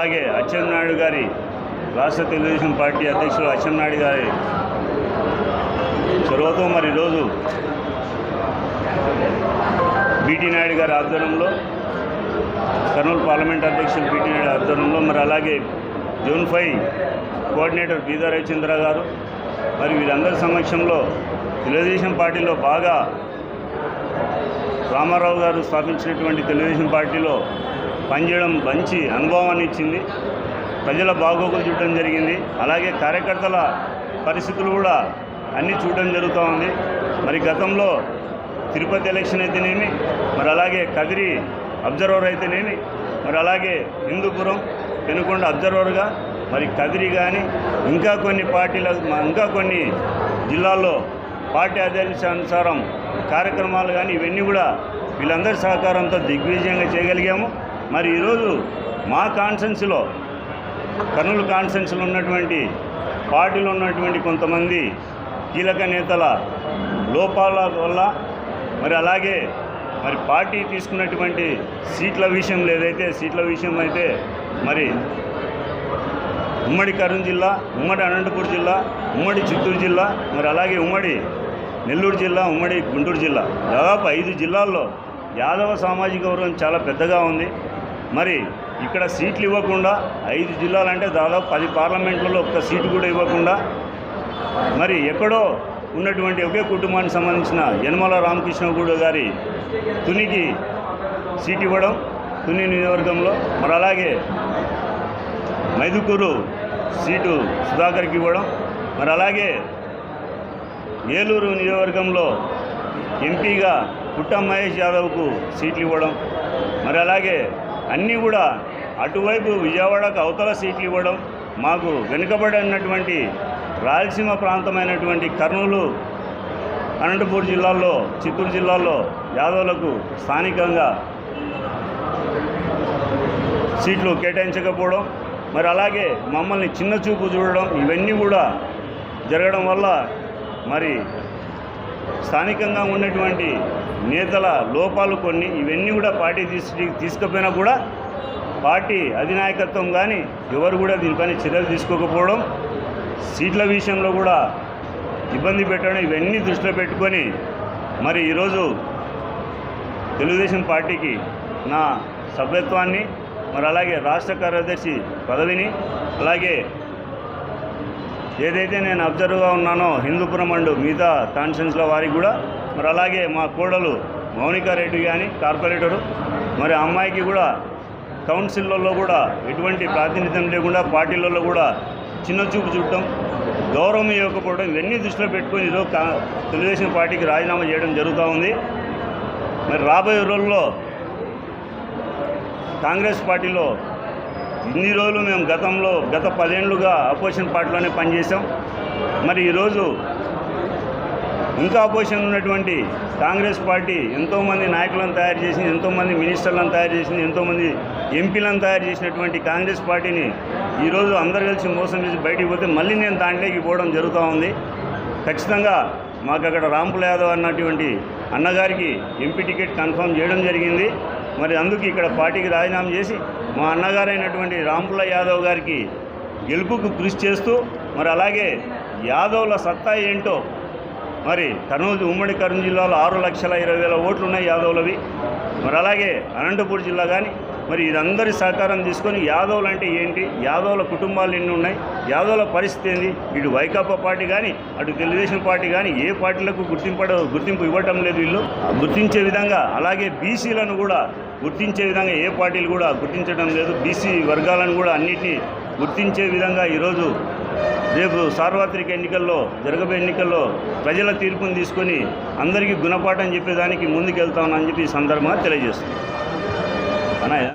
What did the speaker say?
అలాగే అచ్చెన్నాయుడు గారి రాష్ట్ర తెలుగుదేశం పార్టీ అధ్యక్షులు అచ్చెన్నాయుడు గారి చొరవతో మరి ఈరోజు బీటీ నాయుడు గారి ఆధ్వర్యంలో కర్నూలు పార్లమెంట్ అధ్యక్షులు బీటీ నాయుడు ఆధ్వర్యంలో మరి అలాగే zone five coordinator Beeda Ravichandra గారు మరి వీరందరి సమక్షంలో తెలుగుదేశం పార్టీలో బాగా రామారావు గారు స్థాపించినటువంటి తెలుగుదేశం పార్టీలో పనిచేయడం మంచి అనుభవాన్ని ఇచ్చింది. ప్రజల బాగోగులు చూడడం జరిగింది. అలాగే కార్యకర్తల పరిస్థితులు కూడా అన్నీ చూడడం జరుగుతూ ఉంది. మరి గతంలో తిరుపతి ఎలక్షన్ అయితేనేమి మరి అలాగే కదిరి అబ్జర్వర్ అయితేనేమి మరి అలాగే హిందూపురం పెనుకొండ అబ్జర్వర్గా మరి కదిరి కానీ ఇంకా కొన్ని పార్టీల ఇంకా కొన్ని జిల్లాల్లో పార్టీ ఆదేశానుసారం కార్యక్రమాలు కానీ ఇవన్నీ కూడా వీళ్ళందరి సహకారంతో దిగ్విజయంగా చేయగలిగాము. మరి ఈరోజు మా కాన్సెన్స్లో కర్నూలు కాన్సెన్స్లో ఉన్నటువంటి పార్టీలో ఉన్నటువంటి కొంతమంది కీలక నేతల లోపాల వల్ల మరి అలాగే మరి పార్టీ తీసుకున్నటువంటి సీట్ల విషయం లేదైతే సీట్ల విషయం అయితే మరి ఉమ్మడి కర్నూలు జిల్లా ఉమ్మడి అనంతపూర్ జిల్లా ఉమ్మడి చిత్తూరు జిల్లా మరి అలాగే ఉమ్మడి నెల్లూరు జిల్లా ఉమ్మడి గుంటూరు జిల్లా. దాదాపు ఐదు జిల్లాల్లో యాదవ సామాజిక వర్గం చాలా పెద్దగా ఉంది. మరి ఇక్కడ సీట్లు ఇవ్వకుండా ఐదు జిల్లాలంటే దాదాపు పది పార్లమెంట్లలో ఒక్క సీటు కూడా ఇవ్వకుండా మరి ఎక్కడో ఉన్నటువంటి ఒకే కుటుంబానికి సంబంధించిన యనమల రామకృష్ణగూడ గారి తునికి సీట్ ఇవ్వడం తుని నియోజకవర్గంలో. మరి అలాగే మైదుకూరు సీటు సుధాకర్కి ఇవ్వడం. మరి అలాగే ఏలూరు నియోజకవర్గంలో ఎంపీగా పుట్ట మహేష్ యాదవ్కు సీట్లు ఇవ్వడం. మరి అలాగే అన్నీ కూడా అటువైపు విజయవాడకు అవతల సీట్లు ఇవ్వడం మాకు వెనుకబడినటువంటి రాయలసీమ ప్రాంతమైనటువంటి కర్నూలు అనంతపూర్ జిల్లాల్లో చిత్తూరు జిల్లాల్లో యాదవులకు స్థానికంగా సీట్లు కేటాయించకపోవడం మరి అలాగే మమ్మల్ని చిన్న చూపు చూడడం ఇవన్నీ కూడా జరగడం వల్ల మరి స్థానికంగా ఉన్నటువంటి నేతల లోపాలు కొన్ని ఇవన్నీ కూడా పార్టీ తీసు తీసుకుపోయినా కూడా పార్టీ అధినాయకత్వం కానీ ఎవరు కూడా దీనిపైన చర్యలు తీసుకోకపోవడం సీట్ల విషయంలో కూడా ఇబ్బంది పెట్టడం ఇవన్నీ దృష్టిలో పెట్టుకొని మరి ఈరోజు తెలుగుదేశం పార్టీకి నా సభ్యత్వాన్ని మరి అలాగే రాష్ట్ర కార్యదర్శి పదవిని అలాగే ఏదైతే నేను అబ్జర్వ్గా ఉన్నానో హిందూపురం అండ్ మిగతా కాన్స్టిట్యూన్స్ల వారికి కూడా మరి అలాగే మా కోడలు మౌనికారెడ్డి కానీ కార్పొరేటరు మరి అమ్మాయికి కూడా కౌన్సిల్లో కూడా ఎటువంటి ప్రాతినిధ్యం లేకుండా పార్టీలలో కూడా చిన్న చూపు చూడటం గౌరవం ఇవ్వకపోవడం ఇవన్నీ దృష్టిలో పెట్టుకొని ఈరోజు కా తెలుగుదేశం పార్టీకి రాజీనామా చేయడం జరుగుతూ ఉంది. మరి రాబోయే రోజుల్లో కాంగ్రెస్ పార్టీలో ఇన్ని రోజులు మేము గతంలో గత పదేళ్ళుగా అపోజిషన్ పార్టీలోనే పనిచేసాం మరి ఈరోజు ఇంకా అపోజిషన్ ఉన్నటువంటి కాంగ్రెస్ పార్టీ ఎంతోమంది నాయకులను తయారు చేసింది ఎంతోమంది మినిస్టర్లను తయారు చేసింది ఎంతోమంది ఎంపీలను తయారు చేసినటువంటి కాంగ్రెస్ పార్టీని ఈరోజు అందరు కలిసి మోసం చేసి బయటికి పోతే మళ్ళీ నేను దాంట్లోకి పోవడం జరుగుతూ ఉంది. ఖచ్చితంగా మాకు అక్కడ రాంపుల యాదవ్ అన్నటువంటి అన్నగారికి ఎంపీ టికెట్ కన్ఫర్మ్ చేయడం జరిగింది. మరి అందుకు ఇక్కడ పార్టీకి రాజీనామా చేసి మా అన్నగారైనటువంటి రాంపుల యాదవ్ గారికి గెలుపుకు కృషి చేస్తూ మరి అలాగే యాదవ్ల సత్తా ఏంటో మరి కర్నూలు ఉమ్మడి కర్నూలు జిల్లాలో ఆరు లక్షల ఇరవై వేల ఓట్లు ఉన్నాయి యాదవులవి. మరి అలాగే అనంతపూర్ జిల్లా కానీ మరి ఇదందరి సహకారం తీసుకొని యాదవ్లు అంటే ఏంటి యాదవ్ల కుటుంబాలు ఎన్ని ఉన్నాయి యాదవుల పరిస్థితి ఏంది ఇటు వైకాపా పార్టీ కానీ అటు తెలుగుదేశం పార్టీ కానీ ఏ పార్టీలకు గుర్తింపడ గుర్తింపు ఇవ్వటం లేదు వీళ్ళు. గుర్తించే విధంగా అలాగే బీసీలను కూడా గుర్తించే విధంగా ఏ పార్టీలు కూడా గుర్తించడం లేదు. బీసీ వర్గాలను కూడా అన్నిటినీ గుర్తించే విధంగా ఈరోజు రేపు సార్వత్రిక ఎన్నికల్లో జరగబోయే ఎన్నికల్లో ప్రజల తీర్పును తీసుకొని అందరికీ గుణపాఠం చెప్పేదానికి ముందుకెళ్తామని చెప్పి ఈ సందర్భంగా తెలియజేస్తుంది అన్నయ్య